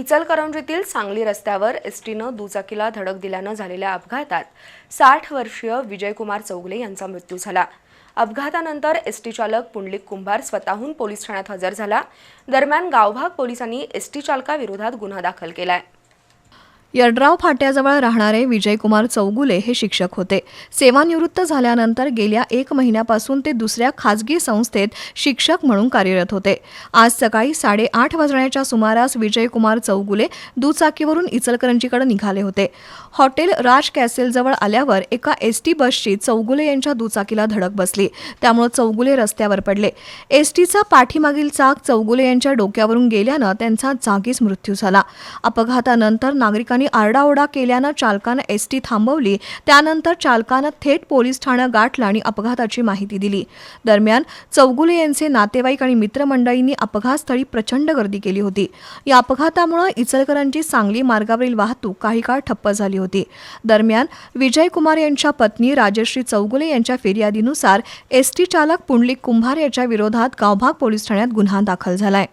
इचलकरंजीतील सांगली रस्त्यावर एसटीनं दुचाकीला धडक दिल्यानं झालेल्या अपघातात साठ वर्षीय विजयकुमार चौगले यांचा मृत्यू झाला. अपघातानंतर एसटी चालक पुंडलिक कुंभार स्वतःहून पोलीस ठाण्यात हजर झाला. दरम्यान गावभाग पोलिसांनी एसटी चालकाविरोधात गुन्हा दाखल केला आहे यड्राव फाट्याजवळ राहणारे विजयकुमार चौगुले हे शिक्षक होते. सेवानिवृत्त झाल्यानंतर गेल्या एक महिन्यापासून ते दुसऱ्या खाजगी संस्थेत शिक्षक म्हणून कार्यरत होते. आज सकाळी साडेआठ वाजण्याच्या सुमारास विजयकुमार चौगुले दुचाकीवरून इचलकरंजीकडे निघाले होते. हॉटेल राज कॅसेलजवळ आल्यावर एका एस टी बसची चौगुले यांच्या दुचाकीला धडक बसली. त्यामुळे चौगुले रस्त्यावर पडले. एसटीचा पाठीमागील चाक चौगुले यांच्या डोक्यावरून गेल्यानं त्यांचा जागीच मृत्यू झाला. अपघातानंतर नागरिकांनी आरडाओरडा केल्यानं चालकानं एसटी थांबवली. त्यानंतर चालकानं थेट पोलीस ठाणं गाठलं आणि अपघाताची माहिती दिली. दरम्यान चौगुले यांचे नातेवाईक आणि मित्रमंडळींनी अपघातस्थळी प्रचंड गर्दी केली होती. या अपघातामुळे इचलकरांची सांगली मार्गावरील वाहतूक काही काळ ठप्प झाली होती. दरम्यान विजयकुमार यांच्या पत्नी राजश्री चौगुले यांच्या फिर्यादीनुसार एसटी चालक पुंडलिक कुंभार याच्या विरोधात गावभाग पोलीस ठाण्यात गुन्हा दाखल झालाय.